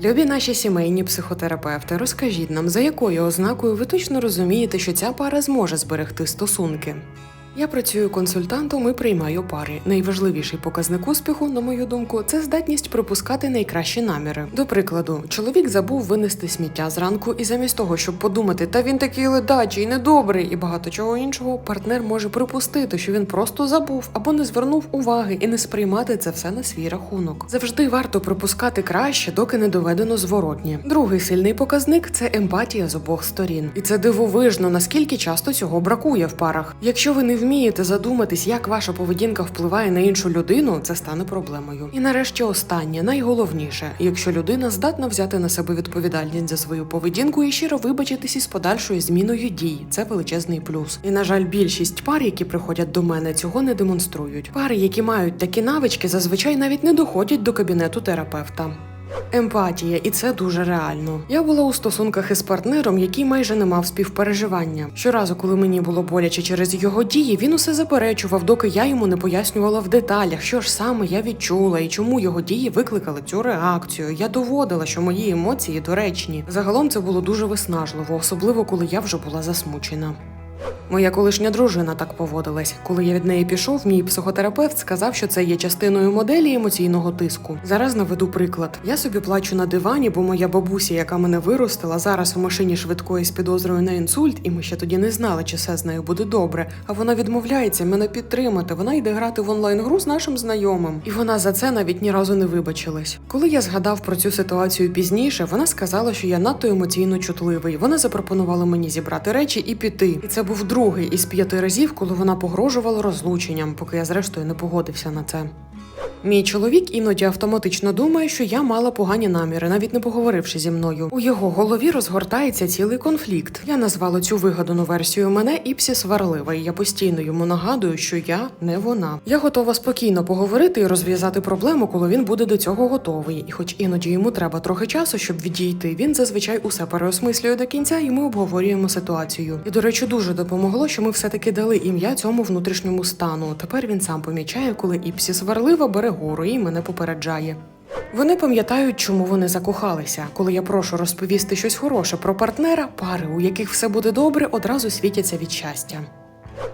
Любі наші сімейні психотерапевти, розкажіть нам, за якою ознакою ви точно розумієте, що ця пара зможе зберегти стосунки. Я працюю консультантом і приймаю пари. Найважливіший показник успіху, на мою думку, це здатність припускати найкращі наміри. До прикладу, чоловік забув винести сміття зранку, і замість того, щоб подумати, та він такий ледачий, недобрий, і багато чого іншого, партнер може припустити, що він просто забув або не звернув уваги і не сприймати це все на свій рахунок. Завжди варто припускати краще, доки не доведено зворотнє. Другий сильний показник це емпатія з обох сторін, і це дивовижно, наскільки часто цього бракує в парах. Якщо ви не вмієте задуматись, як ваша поведінка впливає на іншу людину, це стане проблемою. І нарешті останнє, найголовніше, якщо людина здатна взяти на себе відповідальність за свою поведінку і щиро вибачитись із подальшою зміною дій, це величезний плюс. І на жаль, більшість пар, які приходять до мене, цього не демонструють. Пари, які мають такі навички, зазвичай навіть не доходять до кабінету терапевта. Емпатія, і це дуже реально. Я була у стосунках із партнером, який майже не мав співпереживання. Щоразу, коли мені було боляче через його дії, він усе заперечував, доки я йому не пояснювала в деталях, що ж саме я відчула і чому його дії викликали цю реакцію. Я доводила, що мої емоції доречні. Загалом це було дуже виснажливо, особливо коли я вже була засмучена. Моя колишня дружина так поводилась. Коли я від неї пішов, мій психотерапевт сказав, що це є частиною моделі емоційного тиску. Зараз наведу приклад. Я собі плачу на дивані, бо моя бабуся, яка мене виростила, зараз у машині швидкої з підозрою на інсульт, і ми ще тоді не знали, чи все з нею буде добре. А вона відмовляється мене підтримати. Вона йде грати в онлайн-гру з нашим знайомим, і вона за це навіть ні разу не вибачилась. Коли я згадав про цю ситуацію пізніше, вона сказала, що я надто емоційно чутливий. Вона запропонувала мені зібрати речі і піти. І це був другий із п'яти разів, коли вона погрожувала розлученням, поки я зрештою не погодився на це. Мій чоловік іноді автоматично думає, що я мала погані наміри, навіть не поговоривши зі мною. У його голові розгортається цілий конфлікт. Я назвала цю вигадану версію мене Іпсі сварлива, і я постійно йому нагадую, що я не вона. Я готова спокійно поговорити і розв'язати проблему, коли він буде до цього готовий. І хоч іноді йому треба трохи часу, щоб відійти, він зазвичай усе переосмислює до кінця, і ми обговорюємо ситуацію. І до речі, дуже допомогло, що ми все-таки дали ім'я цьому внутрішньому стану. Тепер він сам помічає, коли Іпсі сварлива бере гору і мене попереджає. Вони пам'ятають, чому вони закохалися. Коли я прошу розповісти щось хороше про партнера, пари, у яких все буде добре, одразу світяться від щастя.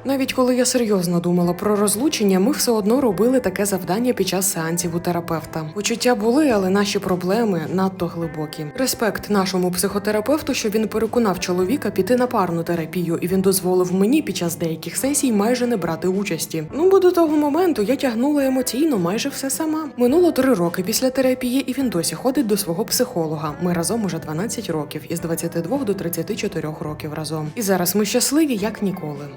Навіть коли я серйозно думала про розлучення, ми все одно робили таке завдання під час сеансів у терапевта. Почуття були, але наші проблеми надто глибокі. Респект нашому психотерапевту, що він переконав чоловіка піти на парну терапію, і він дозволив мені під час деяких сесій майже не брати участі. Ну бо до того моменту я тягнула емоційно майже все сама. Минуло три роки після терапії, і він досі ходить до свого психолога. Ми разом уже 12 років, із 22 до 34 років разом. І зараз ми щасливі як ніколи.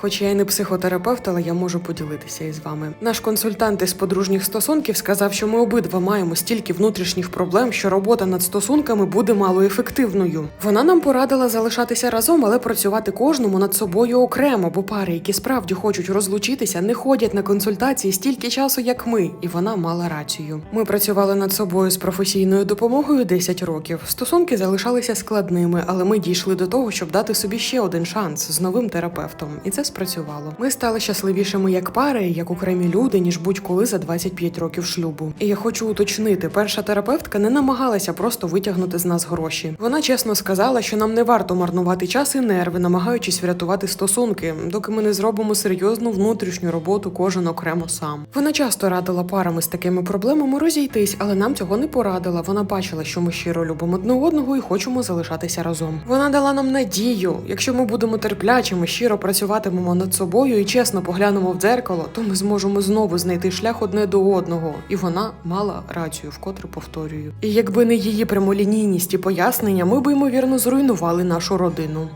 Хоч я не психотерапевт, але я можу поділитися із вами. Наш консультант із подружніх стосунків сказав, що ми обидва маємо стільки внутрішніх проблем, що робота над стосунками буде малоефективною. Вона нам порадила залишатися разом, але працювати кожному над собою окремо, бо пари, які справді хочуть розлучитися, не ходять на консультації стільки часу, як ми, і вона мала рацію. Ми працювали над собою з професійною допомогою 10 років. Стосунки залишалися складними, але ми дійшли до того, щоб дати собі ще один шанс з новим терапевтом, і це спрацювало. Ми стали щасливішими як пари, як окремі люди, ніж будь-коли за 25 років шлюбу. І я хочу уточнити, перша терапевтка не намагалася просто витягнути з нас гроші. Вона чесно сказала, що нам не варто марнувати час і нерви, намагаючись врятувати стосунки, доки ми не зробимо серйозну внутрішню роботу кожен окремо сам. Вона часто радила парами з такими проблемами розійтись, але нам цього не порадила. Вона бачила, що ми щиро любимо одне одного і хочемо залишатися разом. Вона дала нам надію. Якщо ми будемо терплячими, щиро працюватимемо над собою і чесно поглянемо в дзеркало, то ми зможемо знову знайти шлях одне до одного. І вона мала рацію, вкотре повторюю. І якби не її прямолінійність і пояснення, ми б ймовірно зруйнували нашу родину.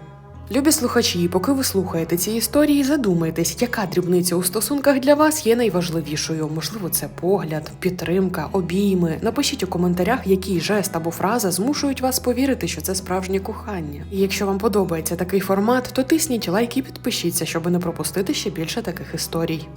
Любі слухачі, поки ви слухаєте ці історії, задумайтесь, яка дрібниця у стосунках для вас є найважливішою. Можливо, це погляд, підтримка, обійми. Напишіть у коментарях, який жест або фраза змушують вас повірити, що це справжнє кохання. І якщо вам подобається такий формат, то тисніть лайк і підпишіться, щоб не пропустити ще більше таких історій.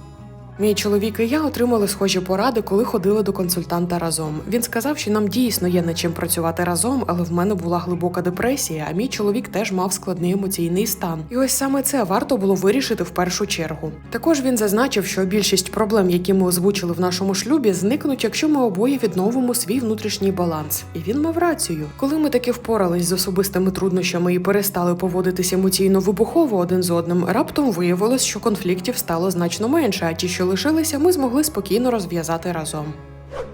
Мій чоловік і я отримали схожі поради, коли ходили до консультанта разом. Він сказав, що нам дійсно є над чим працювати разом, але в мене була глибока депресія, а мій чоловік теж мав складний емоційний стан. І ось саме це варто було вирішити в першу чергу. Також він зазначив, що більшість проблем, які ми озвучили в нашому шлюбі, зникнуть, якщо ми обоє відновимо свій внутрішній баланс. І він мав рацію. Коли ми таки впорались з особистими труднощами і перестали поводитися емоційно вибухово один з одним, раптом виявилось, що конфліктів стало значно менше, а ті, що лишилися, ми змогли спокійно розв'язати разом.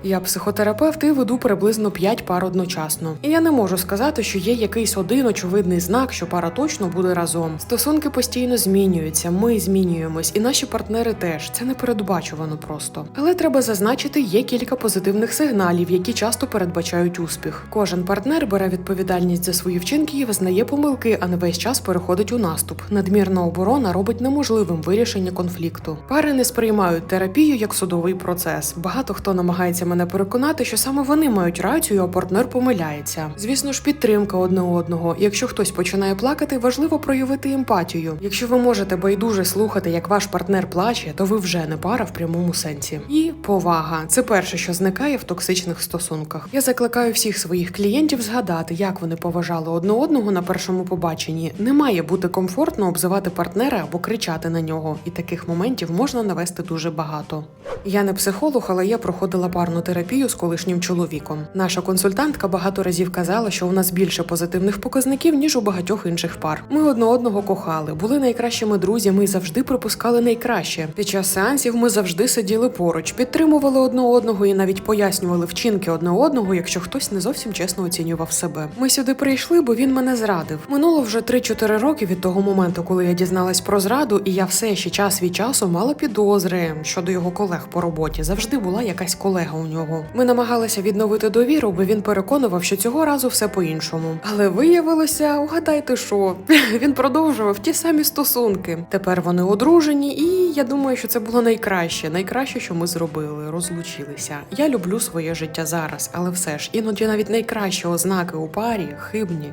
Я психотерапевт і веду приблизно 5 пар одночасно. І я не можу сказати, що є якийсь один очевидний знак, що пара точно буде разом. Стосунки постійно змінюються, ми змінюємось, і наші партнери теж. Це не передбачувано просто. Але треба зазначити, є кілька позитивних сигналів, які часто передбачають успіх. Кожен партнер бере відповідальність за свої вчинки і визнає помилки, а не весь час переходить у наступ. Надмірна оборона робить неможливим вирішення конфлікту. Пари не сприймають терапію як судовий процес. Багато хто намагається мене переконати, що саме вони мають рацію, а партнер помиляється. Звісно ж, підтримка одне одного. Якщо хтось починає плакати, важливо проявити емпатію. Якщо ви можете байдуже слухати, як ваш партнер плаче, то ви вже не пара в прямому сенсі. І повага це перше, що зникає в токсичних стосунках. Я закликаю всіх своїх клієнтів згадати, як вони поважали одне одного на першому побаченні. Не має бути комфортно обзивати партнера або кричати на нього, і таких моментів можна навести дуже багато. Я не психолог, але я проходила парну терапію з колишнім чоловіком. Наша консультантка багато разів казала, що у нас більше позитивних показників ніж у багатьох інших пар. Ми одне одного кохали, були найкращими друзями і завжди припускали найкраще. Під час сеансів ми завжди сиділи поруч, підтримували одне одного і навіть пояснювали вчинки одне одного, якщо хтось не зовсім чесно оцінював себе. Ми сюди прийшли, бо він мене зрадив. Минуло вже 3-4 роки від того моменту, коли я дізналась про зраду, і я все ще час від часу мала підозри щодо його колег по роботі. Завжди була якась колега у нього. Ми намагалися відновити довіру, бо він переконував, що цього разу все по-іншому. Але виявилося, угадайте, що він продовжував ті самі стосунки. Тепер вони одружені, і я думаю, що це було найкраще, найкраще, що ми зробили. Розлучилися. Я люблю своє життя зараз, але все ж іноді навіть найкращі ознаки у парі хибні.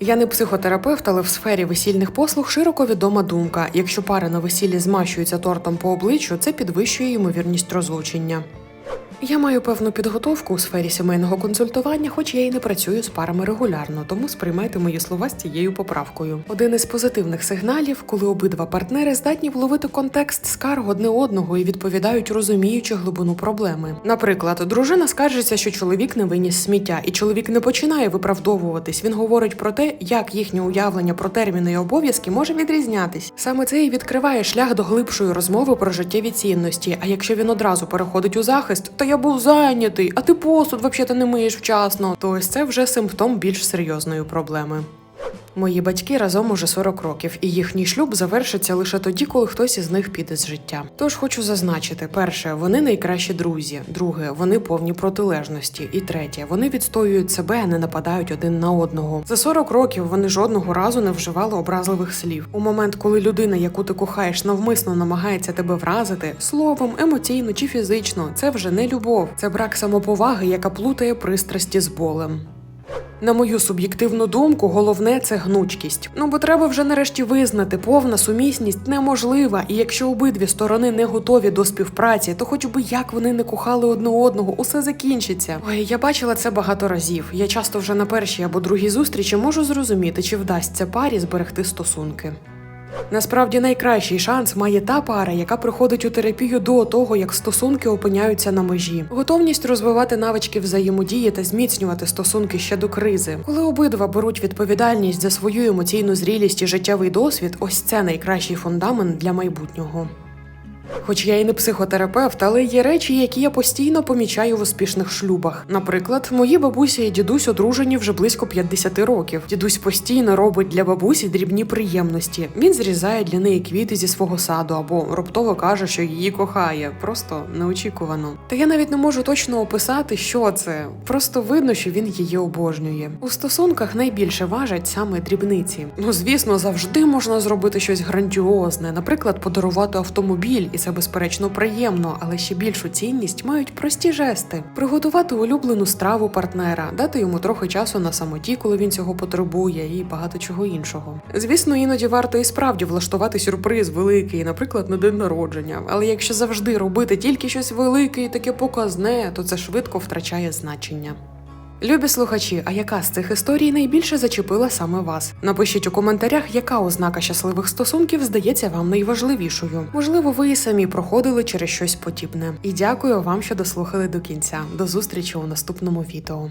Я не психотерапевт, але в сфері весільних послуг широко відома думка: якщо пари на весіллі змащуються тортом по обличчю, це підвищує ймовірність розлучення. Я маю певну підготовку у сфері сімейного консультування, хоч я і не працюю з парами регулярно, тому сприймайте мої слова з цією поправкою. Один із позитивних сигналів, коли обидва партнери здатні вловити контекст скарг одне одного і відповідають, розуміючи глибину проблеми. Наприклад, дружина скаржиться, що чоловік не виніс сміття, і чоловік не починає виправдовуватись. Він говорить про те, як їхнє уявлення про терміни і обов'язки може відрізнятись. Саме це і відкриває шлях до глибшої розмови про життєві цінності. А якщо він одразу переходить у захист, то я був зайнятий, а ти посуд взагалі не миєш вчасно, то ось це вже симптом більш серйозної проблеми. Мої батьки разом уже 40 років, і їхній шлюб завершиться лише тоді, коли хтось із них піде з життя. Тож хочу зазначити: перше, вони найкращі друзі. Друге, вони повні протилежності. І третє, вони відстоюють себе, а не нападають один на одного. За 40 років вони жодного разу не вживали образливих слів. У момент, коли людина, яку ти кохаєш, навмисно намагається тебе вразити словом, емоційно чи фізично, це вже не любов, це брак самоповаги, яка плутає пристрасті з болем. На мою суб'єктивну думку, головне це гнучкість. Ну бо треба вже нарешті визнати, повна сумісність неможлива, і якщо обидві сторони не готові до співпраці, то хоч би як вони не кохали одне одного, усе закінчиться. Ой, я бачила це багато разів. Я часто вже на першій або другій зустрічі можу зрозуміти, чи вдасться парі зберегти стосунки. Насправді найкращий шанс має та пара, яка приходить у терапію до того, як стосунки опиняються на межі. Готовність розвивати навички взаємодії та зміцнювати стосунки ще до кризи. Коли обидва беруть відповідальність за свою емоційну зрілість і життєвий досвід, ось це найкращий фундамент для майбутнього. Хоч я і не психотерапевт, але є речі, які я постійно помічаю в успішних шлюбах. Наприклад, мої бабуся і дідусь одружені вже близько 50 років. Дідусь постійно робить для бабусі дрібні приємності. Він зрізає для неї квіти зі свого саду або раптово каже, що її кохає. Просто неочікувано. Та я навіть не можу точно описати, що це. Просто видно, що він її обожнює. У стосунках найбільше важать саме дрібниці. Ну звісно, завжди можна зробити щось грандіозне, наприклад, подарувати автомобіль і це безперечно приємно, але ще більшу цінність мають прості жести: приготувати улюблену страву партнера, дати йому трохи часу на самоті, коли він цього потребує, і багато чого іншого. Звісно, іноді варто і справді влаштувати сюрприз великий, наприклад, на день народження. Але якщо завжди робити тільки щось велике і таке показне, то це швидко втрачає значення. Любі слухачі, а яка з цих історій найбільше зачепила саме вас? Напишіть у коментарях, яка ознака щасливих стосунків здається вам найважливішою. Можливо, ви і самі проходили через щось подібне. І дякую вам, що дослухали до кінця. До зустрічі у наступному відео.